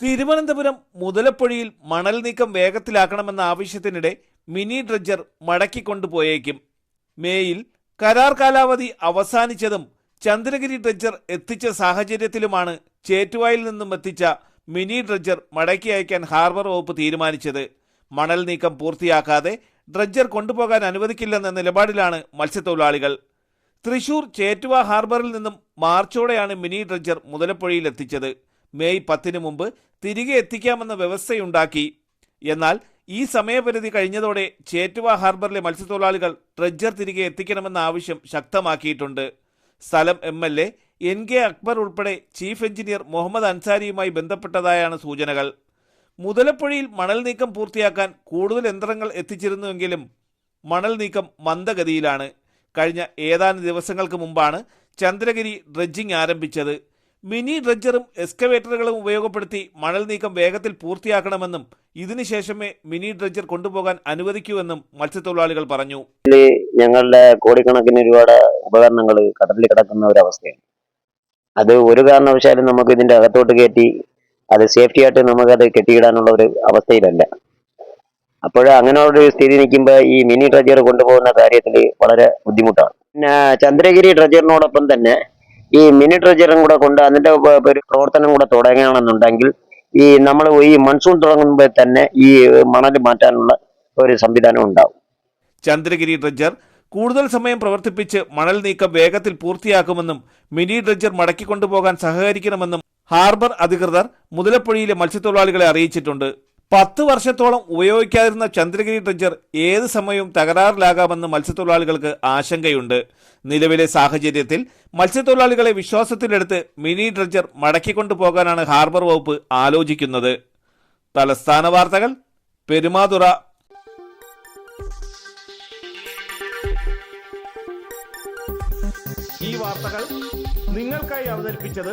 തിരുവനന്തപുരം മുതലപ്പൊഴിയിൽ മണൽ നീക്കം വേഗത്തിലാക്കണമെന്ന ആവശ്യത്തിനിടെ mini dredger മടക്കിക്കൊണ്ടുപോയേക്കും മേയിൽ കരാർ കാലാവധി അവസാനിച്ചതും ചന്ദ്രഗിരി ഡ്രഡ്ജർ എത്തിച്ച സാഹചര്യത്തിലുമാണ് ചേറ്റുവായിൽ നിന്നും എത്തിച്ച മിനി ഡ്രഡ്ജർ മടക്കി അയക്കാൻ ഹാർബർ വകുപ്പ് തീരുമാനിച്ചത്. മണൽ നീക്കം പൂർത്തിയാക്കാതെ ഡ്രഡ്ജർ കൊണ്ടുപോകാൻ അനുവദിക്കില്ലെന്ന നിലപാടിലാണ് മത്സ്യത്തൊഴിലാളികൾ. തൃശൂർ ചേറ്റുവ ഹാർബറിൽ നിന്നും മാർച്ചോടെയാണ് മിനി ഡ്രഡ്ജർ മുതലപ്പുഴയിൽ എത്തിച്ചത്. മെയ് പത്തിന് മുമ്പ് തിരികെ എത്തിക്കാമെന്ന വ്യവസ്ഥയുണ്ടാക്കി. എന്നാൽ ഈ സമയപരിധി കഴിഞ്ഞതോടെ ചേറ്റുവ ഹാർബറിലെ മത്സ്യത്തൊഴിലാളികൾ ഡ്രഡ്ജർ തിരികെ എത്തിക്കണമെന്ന ആവശ്യം ശക്തമാക്കിയിട്ടുണ്ട്. സ്ഥലം M L A N K Akbar ഉൾപ്പെടെ ചീഫ് എഞ്ചിനീയർ മുഹമ്മദ് അൻസാരിയുമായി ബന്ധപ്പെട്ടതായാണ് സൂചനകൾ. മുതലപ്പുഴയിൽ മണൽ നീക്കം പൂർത്തിയാക്കാൻ കൂടുതൽ യന്ത്രങ്ങൾ എത്തിച്ചിരുന്നുവെങ്കിലും മണൽ നീക്കം മന്ദഗതിയിലാണ്. കഴിഞ്ഞ ഏതാനും ദിവസങ്ങൾക്ക് മുമ്പാണ് ചന്ദ്രഗിരി ഡ്രഡ്ജിംഗ് ആരംഭിച്ചത്. മിനി ഡ്രഡ്ജറും എക്സ്കവേറ്ററുകളും ഉപയോഗപ്പെടുത്തി മണൽ നീക്കം വേഗത്തിൽ പൂർത്തിയാക്കണമെന്നും ഇതിനുശേഷമേ മിനി ഡ്രഡ്ജർ കൊണ്ടുപോകാൻ അനുവദിക്കൂവെന്നും മത്സ്യത്തൊഴിലാളികൾ പറഞ്ഞു. ഞങ്ങളുടെ കോടിക്കണക്കിന് രൂപയുടെ ഉപകരണങ്ങൾ കടലിൽ കിടക്കുന്ന ഒരു അവസ്ഥയാണ്. അത് ഒരു കാരണവശാലും നമുക്ക് ഇതിന്റെ അകത്തോട്ട് കയറ്റി അത് സേഫ്റ്റി ആയിട്ട് നമുക്കത് കെട്ടിയിടാനുള്ള ഒരു അവസ്ഥയിലല്ല. അപ്പോൾ അങ്ങനെയുള്ള ഒരു സ്ഥിതി നിൽക്കുമ്പോൾ ഈ മിനി ഡ്രഡ്ജർ കൊണ്ടുപോകുന്ന കാര്യത്തിൽ വളരെ ബുദ്ധിമുട്ടാണ്. പിന്നെ ചന്ദ്രഗിരി ഡ്രഡ്ജറിനോടൊപ്പം തന്നെ ഈ മിനി ഡ്രഡ്ജറും കൂടെ കൊണ്ട് അതിന്റെ ഒരു പ്രവർത്തനം കൂടെ തുടങ്ങുകയാണെന്നുണ്ടെങ്കിൽ ഈ നമ്മൾ ഈ മൺസൂൺ തുടങ്ങുമ്പോൾ തന്നെ ഈ മണൽ മാറ്റാനുള്ള ഒരു സംവിധാനം ഉണ്ടാവും. ചന്ദ്രഗിരി ഡ്രഡ്ജർ കൂടുതൽ സമയം പ്രവർത്തിപ്പിച്ച് മണൽ നീക്കം വേഗത്തിൽ പൂർത്തിയാക്കുമെന്നും മിനി ഡ്രഡ്ജർ മടക്കിക്കൊണ്ടുപോകാൻ സഹകരിക്കണമെന്നും ഹാർബർ അധികൃതർ മുതലപ്പുഴയിലെ മത്സ്യത്തൊഴിലാളികളെ അറിയിച്ചിട്ടുണ്ട്. പത്ത് വർഷത്തോളം ഉപയോഗിക്കാതിരുന്ന ചന്ദ്രഗിരി ഡ്രഞ്ചർ ഏത് സമയവും തകരാറിലാകാമെന്ന് മത്സ്യത്തൊഴിലാളികൾക്ക് ആശങ്കയുണ്ട്. നിലവിലെ സാഹചര്യത്തിൽ മത്സ്യത്തൊഴിലാളികളെ വിശ്വാസത്തിലെടുത്ത് മിനി ഡ്രഞ്ചർ മടക്കിക്കൊണ്ടു പോകാനാണ് ഹാർബർ വകുപ്പ് ആലോചിക്കുന്നത്. തലസ്ഥാന വാർത്തകൾ പെരുമാതുറ. ഈ വാർത്തകൾ നിങ്ങൾക്കായി അവതരിപ്പിച്ചത്